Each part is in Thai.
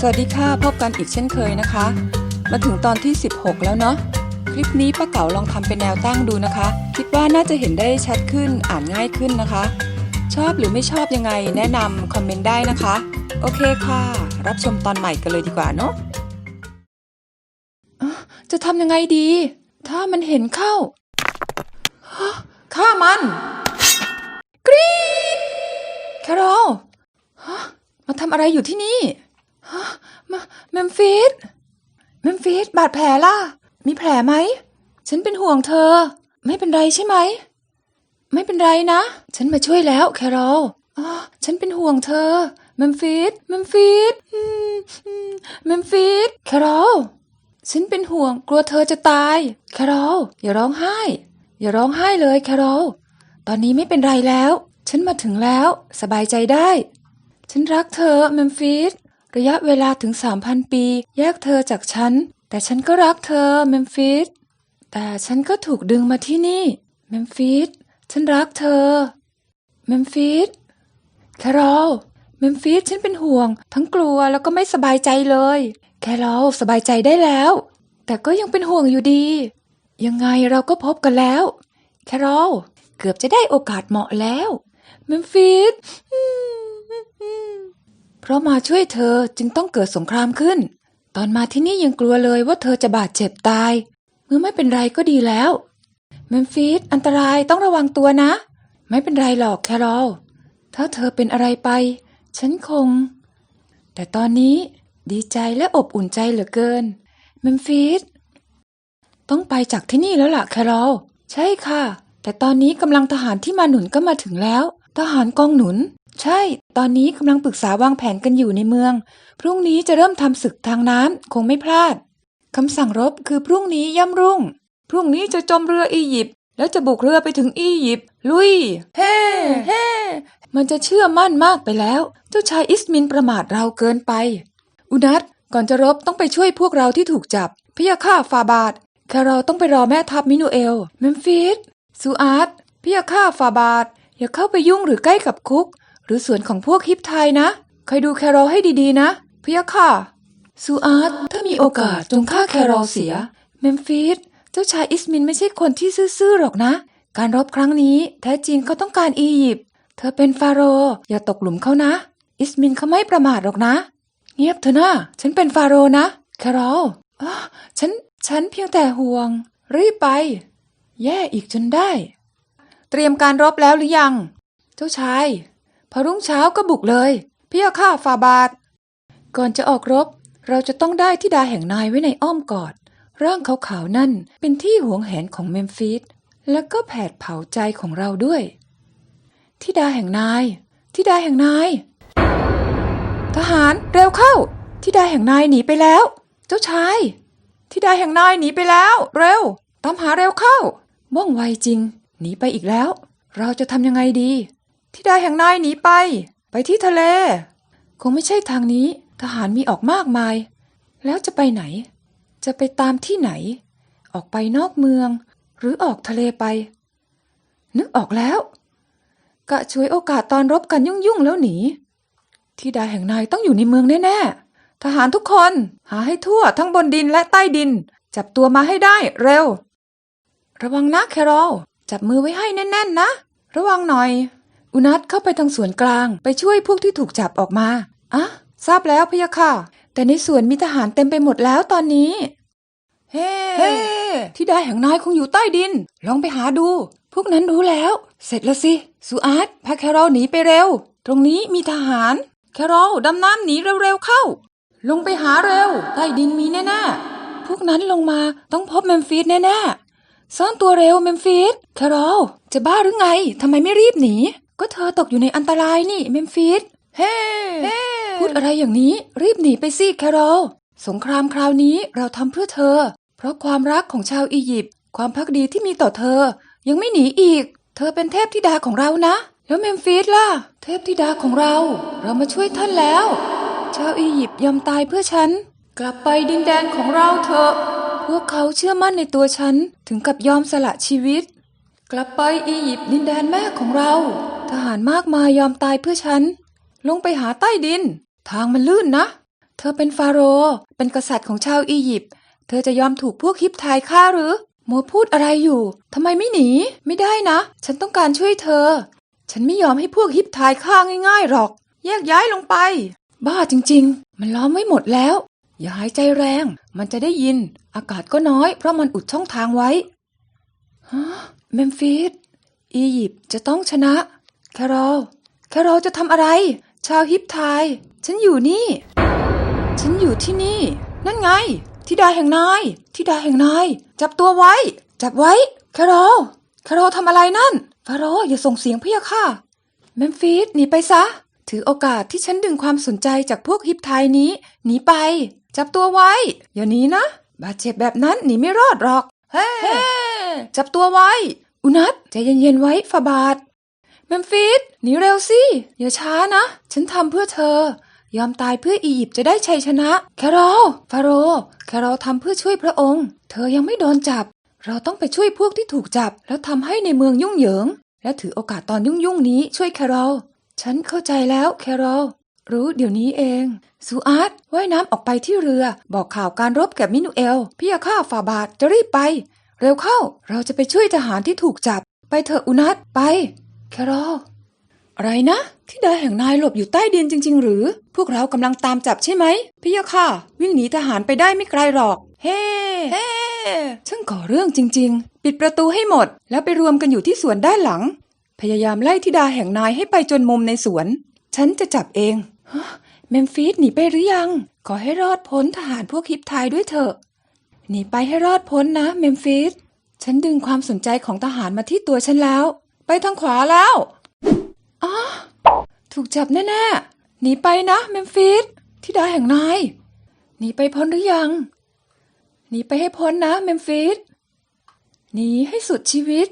สวัสดีค่ะพบกันอีกเช่นเคยนะคะ มาถึงตอนที่ 16 แล้วเนาะคลิปนี้ป้าเก๋าลองทำเป็นแนวตั้งดูนะคะ คิดว่าน่าจะเห็นได้ชัดขึ้นอ่านง่ายขึ้นนะคะ ชอบหรือไม่ชอบยังไงแนะนำคอมเมนต์ได้นะคะ โอเคค่ะ รับชมตอนใหม่กันเลยดีกว่าเนาะจะทำยังไงดี ถ้ามันเห็นเข้าฆ่ามันกรี๊ดแคโรลมาทำอะไรอยู่ที่นี่ ฮะมาเมมฟิสเมมฟิสบาดแผลล่ะ มีแผลไหม ฉันเป็นห่วงเธอ ไม่เป็นไรใช่ไหม ไม่เป็นไรนะ ฉันมาช่วยแล้วแคโรลอ๋อฉันเป็นห่วงเธอเมมฟิสเมมฟิสอืมมเมมฟิสแคโรลฉันเป็นห่วงกลัวเธอจะตาย แคโรลอย่าร้องไห้ อย่าร้องไห้เลยแคโรลตอนนี้ไม่เป็นไรแล้ว ฉันมาถึงแล้ว สบายใจได้ ฉันรักเธอเมมฟิส ระยะเวลาถึง3,000ปี แยกเธอจากฉัน แต่ฉันก็รักเธอเมมฟิสแต่ฉันก็ถูกดึงมาที่นี่เมมฟิสฉันรักเธอเมมฟิสแคโรลเมมฟิสฉันเป็นห่วง ทั้งกลัวแล้วก็ไม่สบายใจเลย แคโรลสบายใจได้แล้ว แต่ก็ยังเป็นห่วงอยู่ดี ยังไงเราก็พบกันแล้ว แคโรลเกือบจะได้โอกาสเหมาะแล้วเมมฟิส เพราะมาช่วยเธอจึงต้องเกิดสงครามขึ้น ตอนมาที่นี่ยังกลัวเลยว่าเธอจะบาดเจ็บตาย เมื่อไม่เป็นไรก็ดีแล้ว เมมฟิสอันตรายต้องระวังตัวนะ ไม่เป็นไรหรอกแคโรลถ้าเธอเป็นอะไรไป ฉันคง แต่ตอนนี้ดีใจและอบอุ่นใจเหลือเกิน เมมฟิสต้องไปจากที่นี่แล้วล่ะแคโรลใช่ค่ะ แต่ตอนนี้กำลังทหารที่มาหนุนก็มาถึงแล้ว ทหารกองหนุน ใช่ ตอนนี้กำลังปรึกษาวางแผนกันอยู่ในเมือง พรุ่งนี้จะเริ่มทำศึกทางน้ำคงไม่พลาดคำสั่งรบคือพรุ่งนี้ย่ำรุ่ง พรุ่งนี้จะจมเรืออียิปต์แล้วจะบุกเรือไปถึงอียิปต์ลุย เฮ้เฮ้มันจะเชื่อมั่นมากไปแล้ว เจ้าชายอิสมินประมาทเราเกินไป อุนัทก่อนจะรบต้องไปช่วยพวกเราที่ถูกจับพยาค่าฟาบาทแคโรลต้องไปรอแม่ทัพมินูเอล เมมฟิสซูอาร์ตพยาค่าฟาบาทอย่าเข้าไปยุ่งหรือใกล้กับคุก หรือส่วนของพวกฮิปไทยนะคอยดูแคโรลให้ดีๆนะพยาค่าซูอาร์ตถ้ามีโอกาสจงฆ่าแคโรลเสีย เมมฟิสเจ้าชายอิสมินไม่ใช่คนที่ซื่อๆหรอกนะ การรบครั้งนี้แท้จริงเขาต้องการอียิปต์เธอเป็นฟาโรห์อย่าตกหลุมเขานะ อิสมินเขาไม่ประมาทหรอกนะ เงียบเถอะนะฉันเป็นฟาโรห์นะแครอ้าฉันฉันเพียงแต่ห่วง รีบไป แย่อีกจนได้ เตรียมการรบแล้วหรือยัง เจ้าชาย พอรุ่งเช้าก็บุกเลย เพี่อข้าฟาบาท ก่อนจะออกรบ เราจะต้องได้ที่ดาแห่งนายไว้ในอ้อมกอด ร่างขาวๆนั่นเป็นที่หวงแหนของเมมฟิสและก็แผดเผาใจของเราด้วยที่ดาแห่งนายที่ดาแห่งนาย ทหารเร็วเข้าทิดาแห่งนายหนีไปแล้ว เจ้าชายทิดาแห่งนายหนีไปแล้ว เร็ว ตามหาเร็วเข้าว่องไวจริง หนีไปอีกแล้ว เราจะทำยังไงดี ทิดาแห่งนายหนีไป ไปที่ทะเล คงไม่ใช่ทางนี้ ทหารมีออกมากมาย แล้วจะไปไหน จะไปตามที่ไหน ออกไปนอกเมือง หรือออกทะเลไป นึกออกแล้ว กะช่วยโอกาสตอนรบกันยุ่งๆแล้วหนีที่ดาแห่งนายต้องอยู่ในเมืองแน่ๆ ทหารทุกคนหาให้ทั่วทั้งบนดินและใต้ดิน จับตัวมาให้ได้เร็ว ระวังนะแคโรลจับมือไว้ให้แน่นๆนะ ระวังหน่อย อุนัทเข้าไปทางสวนกลางไปช่วยพวกที่ถูกจับออกมาอะทราบแล้วพะยะค่ะ แต่ในสวนมีทหารเต็มไปหมดแล้วตอนนี้ เฮ้ เฮ้ที่ดาแห่งนายคงอยู่ใต้ดิน ลองไปหาดู พวกนั้นรู้แล้ว เสร็จแล้วสิสุอาร์ตพาแคโรลหนีไปเร็ว ตรงนี้มีทหาร แคโรลดำน้ำหนีเร็วๆเข้า ลงไปหาเร็ว ใต้ดินมีแน่ๆพวกนั้นลงมาต้องพบเมมฟิสแน่ๆซ่อนตัวเร็วเมมฟิสแคโรลจะบ้าหรือไงทำไมไม่รีบหนี ก็เธอตกอยู่ในอันตรายนี่เมมฟิสเฮ้พูดอะไรอย่างนี้รีบหนีไปสิแคโรลสงครามคราวนี้เราทำเพื่อเธอ เพราะความรักของชาวอียิปต์ความพักดีที่มีต่อเธอ ยังไม่หนีอีก เธอเป็นเทพธิดาของเรานะ แล้วเมมฟิสล่ะ เทพธิดาของเรา เรามาช่วยท่านแล้ว ชาวอียิปต์ยอมตายเพื่อฉัน กลับไปดินแดนของเราเถอะ พวกเขาเชื่อมั่นในตัวฉันถึงกับยอมสละชีวิต กลับไปอียิปต์ดินแดนแม่ของเรา ทหารมากมายยอมตายเพื่อฉัน ลงไปหาใต้ดิน ทางมันลื่นนะ เธอเป็นฟาโรห์เป็นกษัตริย์ของชาวอียิปต์ เธอจะยอมถูกพวกฮิปไทยฆ่าหรือโมวพูดอะไรอยู่ ทำไมไม่หนี ไม่ได้นะ ฉันต้องการช่วยเธอ ฉันไม่ยอมให้พวกฮิปไทยฆ่าง่ายๆหรอก แยกย้ายลงไป บ้าจริงๆ มันล้อมไว้หมดแล้ว อย่าหายใจแรง มันจะได้ยิน อากาศก็น้อย เพราะมันอุดช่องทางไว้ ฮะ เมมฟิส อียิปต์จะต้องชนะ แคโรลแคโรลจะทำอะไร ชาวฮิปไทย ฉันอยู่นี่ ฉันอยู่ที่นี่ นั่นไงทิดาแห่งนายทิดาแห่งนาย จับตัวไว้ จับไว้ แคโรลแคโรลทำอะไรนั่นฟาโรห์อย่าส่งเสียงเพี่ยค่ะ เมมฟิสหนีไปซะ ถือโอกาสที่ฉันดึงความสนใจจากพวกฮิปไทยนี้ หนีไป จับตัวไว้ อย่าหนีนะ บาดเจ็บแบบนั้นหนีไม่รอดหรอก เฮ้ จับตัวไว้ อุนัทใจเย็นๆไว้ฟาบาท เมมฟิสหนีเร็วสิ อย่าช้านะ ฉันทำเพื่อเธอ ยอมตายเพื่ออียิปต์จะได้ชัยชนะ แคโรลฟาโรห์แคโรลทำเพื่อช่วยพระองค์ เธอยังไม่โดนจับ เราต้องไปช่วยพวกที่ถูกจับ แล้วทำให้ในเมืองยุ่งเหยิง และถือโอกาสตอนยุ่งๆนี้ช่วยแคโรลฉันเข้าใจแล้วแคโรลรู้เดี๋ยวนี้เองซูอาร์ตว่ายน้ำออกไปที่เรือ บอกข่าวการรบแก่มินูเอล พี่อาข้าฝ่าบาทจะรีบไป เร็วเข้า เราจะไปช่วยทหารที่ถูกจับ ไปเถอะอุนัทไป แคโรลอะไรนะที่ดาแห่งนายหลบอยู่ใต้ดินจริง ๆ หรือ พวกเรากำลังตามจับใช่ไหมพี่ยะค่ะ วิ่งหนีทหารไปได้ไม่ไกลหรอก เฮ้เฮ้ช่างก่อเรื่องจริง ๆ ปิดประตูให้หมด แล้วไปรวมกันอยู่ที่สวนด้านหลัง พยายามไล่ทิดาแห่งนายให้ไปจนมุมในสวน ฉันจะจับเองเมมฟิสหนีไปหรือยัง ขอให้รอดพ้นทหารพวกฮิปไทยด้วยเถอะหนีไปให้รอดพ้นนะเมมฟิสฉันดึงความสนใจของทหารมาที่ตัวฉันแล้ว ไปทางขวาแล้วอ๋อถูกจับแน่ๆ หนีไปนะเมมฟิสที่ดาแห่งนาย หนีไปพ้นหรือยัง หนีไปให้พ้นนะเมมฟิสหนีให้สุดชีวิต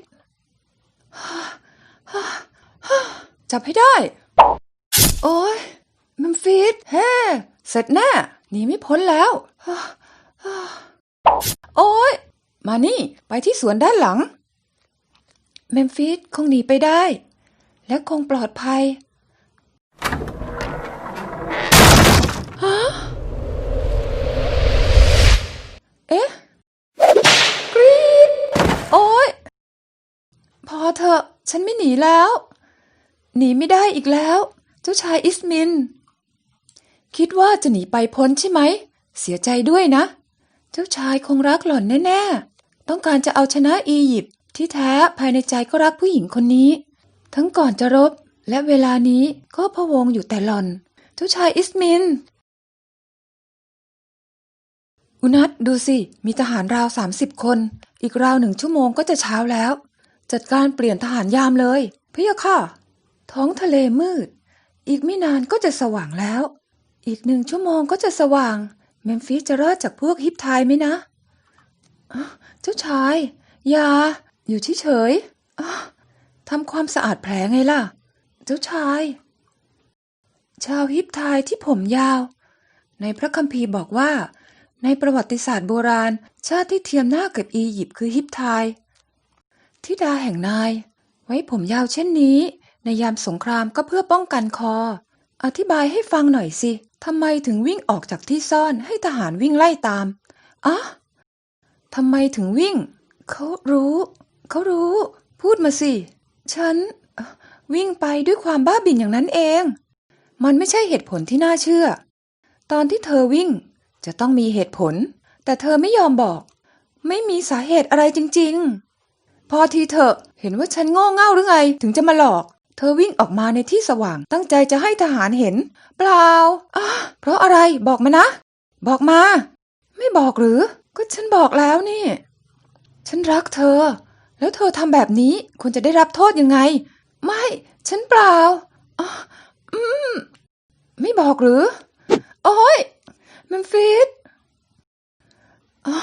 จับให้ได้ โอ้ยเมมฟิสเฮ้เสร็จแน่หนีไม่พ้นแล้ว โอ้ยมานี่ ไปที่สวนด้านหลัง เมมฟิสคงหนีไปได้ และคงปลอดภัยเอ๊ะกรีดโอ้ยพอเถอะ ฉันไม่หนีแล้ว หนีไม่ได้อีกแล้ว เจ้าชายอิสมิน คิดว่าจะหนีไปพ้นใช่ไหม เสียใจด้วยนะ เจ้าชายคงรักหล่อนแน่ ๆ ต้องการจะเอาชนะอียิปต์ ที่แท้ภายในใจก็รักผู้หญิงคนนี้ ทั้งก่อนจะรบ และเวลานี้ก็พะวงอยู่แต่หล่อนเจ้าชายอิสมิน อุนัทดูสิ มีทหารราวสามสิบคน อีกราวหนึ่งชั่วโมงก็จะเช้าแล้ว จัดการเปลี่ยนทหารยามเลยพี่ยะค่ะ ท้องทะเลมืด อีกไม่นานก็จะสว่างแล้ว อีกหนึ่งชั่วโมงก็จะสว่าง เมมฟิสจะรอดจากพวกฮิปไทยไหมนะ เจ้าชาย อย่า อยู่เฉยๆทำความสะอาดแผลไงล่ะ เจ้าชาย ชาวฮิปไทยที่ผมยาว ในพระคัมภีร์บอกว่า ในประวัติศาสตร์โบราณ ชาติที่เทียมหน้ากับอียิปต์คือฮิปไทยทิดาแห่งนาย ไว้ผมยาวเช่นนี้ ในยามสงครามก็เพื่อป้องกันคอ อธิบายให้ฟังหน่อยสิทำไมถึงวิ่งออกจากที่ซ่อนให้ทหารวิ่งไล่ตามอะทำไมถึงวิ่ง เขารู้ เขารู้ พูดมาสิ ฉัน วิ่งไปด้วยความบ้าบิ่นอย่างนั้นเอง มันไม่ใช่เหตุผลที่น่าเชื่อ ตอนที่เธอวิ่งจะต้องมีเหตุผล แต่เธอไม่ยอมบอก ไม่มีสาเหตุอะไรจริง ๆ พอทีเถอเห็นว่าฉันโง่เง่าหรือไง ถึงจะมาหลอก เธอวิ่งออกมาในที่สว่าง ตั้งใจจะให้ทหารเห็น เปล่าอะเพราะอะไรบอกมานะ บอกมา ไม่บอกหรือ ก็ฉันบอกแล้วนี่ ฉันรักเธอ แล้วเธอทำแบบนี้คุณจะได้รับโทษยังไง ไม่ ฉันเปล่าอะอืม ไม่บอกหรือ โอ้ยเมมฟิสอะ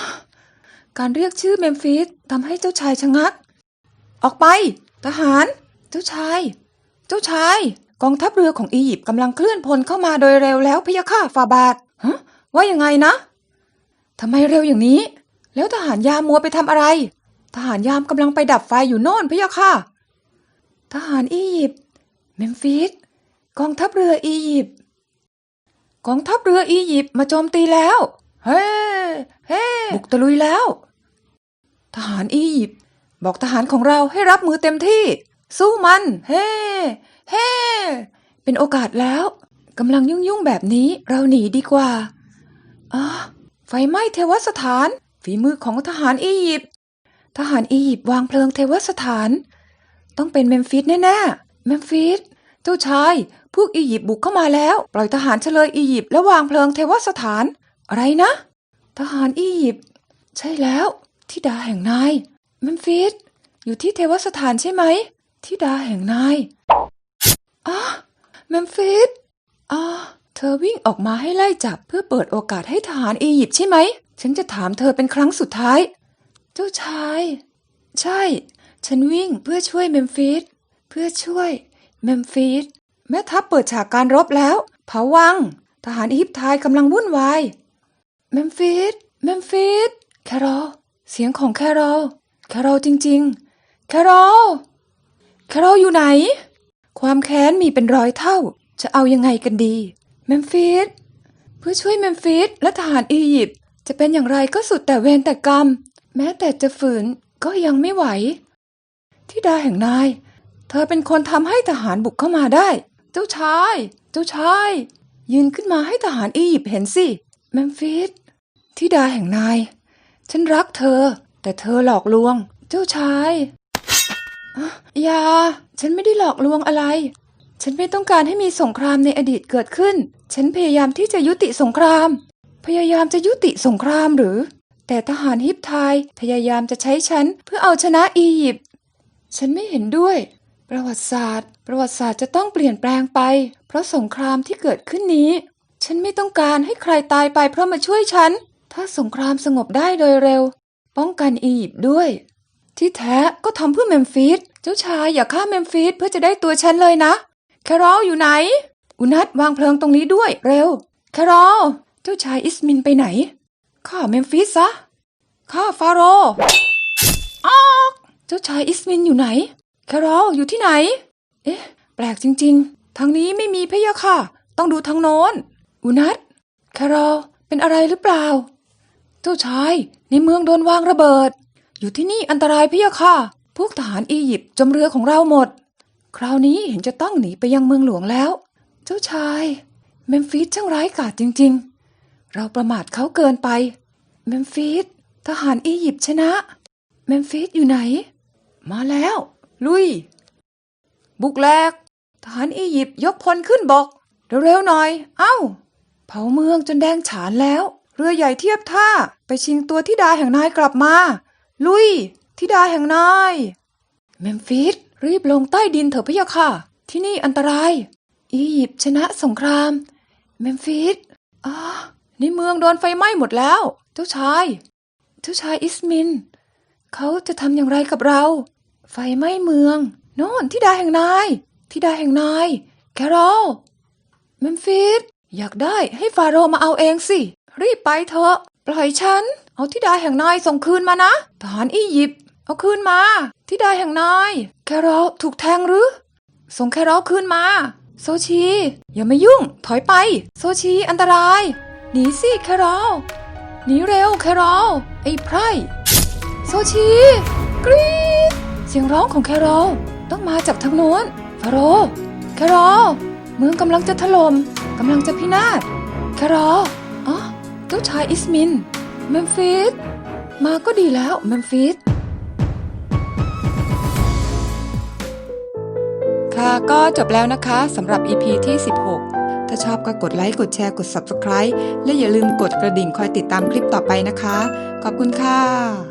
การเรียกชื่อเมมฟิสทำให้เจ้าชายชะงัก ออกไป ทหาร เจ้าชาย เจ้าชาย กองทัพเรือของอียิปต์กำลังเคลื่อนพลเข้ามาโดยเร็วแล้วพยะค่ะฟาบาทฮะว่ายังไงนะทำไมเร็วอย่างนี้ แล้วทหารยามัวไปทำอะไร ทหารยามกำลังไปดับไฟอยู่โน่นพะยะค่ะ ทหารอียิปต์เมมฟิสกองทัพเรืออียิปต์กองทัพเรืออียิปต์มาโจมตีแล้ว เฮ้เฮ้บุกตะลุยแล้ว ทหารอียิปต์บอกทหารของเราให้รับมือเต็มที่ สู้มัน เฮ้เฮ้เป็นโอกาสแล้วกำลังยุ่งๆแบบนี้เราหนีดีกว่าอ๋อไฟไหม้เทวสถาน ฝีมือของทหารอียิปต์ ทหารอียิปต์วางเพลิงเทวสถาน ต้องเป็นเมมฟิสแน่ๆ เมมฟิส เจ้าชาย พวกอียิปต์บุกเข้ามาแล้ว ปล่อยทหารเฉลยอียิปต์และวางเพลิงเทวสถาน อะไรนะ ทหารอียิปต์ใช่แล้วทิดาแห่งนาย เมมฟิส อยู่ที่เทวสถานใช่ไหมทิดาแห่งนายอ๋อเมมฟิสอ๋อเธอวิ่งออกมาให้ไล่จับเพื่อเปิดโอกาสให้ทหารอียิปต์ใช่ไหม ฉันจะถามเธอเป็นครั้งสุดท้าย เจ้าชาย ใช่ ฉันวิ่งเพื่อช่วยเมมฟิสเพื่อช่วยเมมฟิสแม่ทัพเปิดฉากการรบแล้ว เผาวัง ทหารอียิปต์ไทยกำลังวุ่นวายเมมฟิสเมมฟิสแคโรลเสียงของแคโรลแคโรลจริง ๆ แคโรลแคโรลอยู่ไหน ความแค้นมีเป็นร้อยเท่า จะเอายังไงกันดี เมมฟิสเพื่อช่วยเมมฟิสและทหารอียิปต์จะเป็นอย่างไรก็สุดแต่เวรแต่กรรม แม้แต่จะฝืนก็ยังไม่ไหวทิดาแห่งนาย เธอเป็นคนทำให้ทหารบุกเข้ามาได้ เจ้าชาย เจ้าชาย ยืนขึ้นมาให้ทหารอียิปต์เห็นสิเมมฟิสทิดาแห่งนาย ฉันรักเธอ แต่เธอหลอกลวง เจ้าชายอะอย่าฉันไม่ได้หลอกลวงอะไร ฉันไม่ต้องการให้มีสงครามในอดีตเกิดขึ้น ฉันพยายามที่จะยุติสงคราม พยายามจะยุติสงครามหรือ แต่ทหารฮิปไทยพยายามจะใช้ฉันเพื่อเอาชนะอียิปต์ฉันไม่เห็นด้วย ประวัติศาสตร์ ประวัติศาสตร์จะต้องเปลี่ยนแปลงไป เพราะสงครามที่เกิดขึ้นนี้ ฉันไม่ต้องการให้ใครตายไปเพราะมาช่วยฉัน ถ้าสงครามสงบได้โดยเร็ว ป้องกันอียิปต์ด้วย ที่แท้ก็ทำเพื่อเมมฟิสเจ้าชายอย่าฆ่าเมมฟิสเพื่อจะได้ตัวฉันเลยนะแคโรลอยู่ไหน อุนัทวางเพลิงตรงนี้ด้วย เร็ว แคโรลเจ้าชายอิสมินไปไหน ข้าเมมฟิสซะ ข้าฟาโรห์ออกเจ้าชายอิสมินอยู่ไหน แคโรลอยู่ที่ไหน เอ๊ะ แปลกจริงๆ ทางนี้ไม่มีพะยะค่ะ ต้องดูทางโน้น อุนัทแคโรลเป็นอะไรหรือเปล่า เจ้าชายในเมืองโดนวางระเบิด อยู่ที่นี่อันตรายพะยะค่ะ พวกทหารอียิปต์จมเรือของเราหมด คราวนี้เห็นจะต้องหนีไปยังเมืองหลวงแล้ว เจ้าชาย เมมฟิสช่างร้ายกาจจริง ๆ เราประมาทเขาเกินไป เมมฟิสทหารอียิปต์ชนะ เมมฟิสอยู่ไหน มาแล้ว ลุย บุกแลกทหารอียิปต์ยกพลขึ้นบก เร็วๆหน่อย เอ้า เผาเมืองจนแดงฉานแล้ว เรือใหญ่เทียบท่าไปชิงตัวทิดาแห่งนายกลับมา ลุยทิดาแห่งนาย เมมฟิสรีบลงใต้ดินเถอะพะยะค่ะ ที่นี่อันตราย อียิปต์ชนะสงคราม เมมฟิสอ๋อ ในเมืองโดนไฟไหม้หมดแล้ว เจ้าชาย เจ้าชายอิสมิน เขาจะทำอย่างไรกับเรา ไฟไหม้เมืองโน่นทิดาแห่งนายทิดาแห่งนาย แคโรลเมมฟิสอยากได้ให้ฟาโรห์มาเอาเองสิ รีบไปเถอะ ปล่อยฉัน เอาทิดาแห่งนายส่งคืนมานะทหารอียิปต์เอาคืนมาทิดาแห่งนาย แคโรลถูกแทงหรือ ส่งแคโรลคืนมา โซชี อย่ามายุ่ง ถอยไป โซชีอันตราย หนีสิแคโรลหนีเร็วแคโรลไอ้ไพร่โซชีกรีดเสียงร้องของแคโรลต้องมาจากทางโน้นฟาโรแคโรลเมืองกำลังจะถล่มกำลังจะพินาศแคโรลอ๋อเจ้าชายอิสมินเมมฟิสมาก็ดีแล้วเมมฟิสค่ะก็จบแล้วนะคะสำหรับ EP ที่ 16 ถ้าชอบก็กดไลค์กดแชร์กด Subscribe และอย่าลืมกดกระดิ่งคอยติดตามคลิปต่อไปนะคะ ขอบคุณค่ะ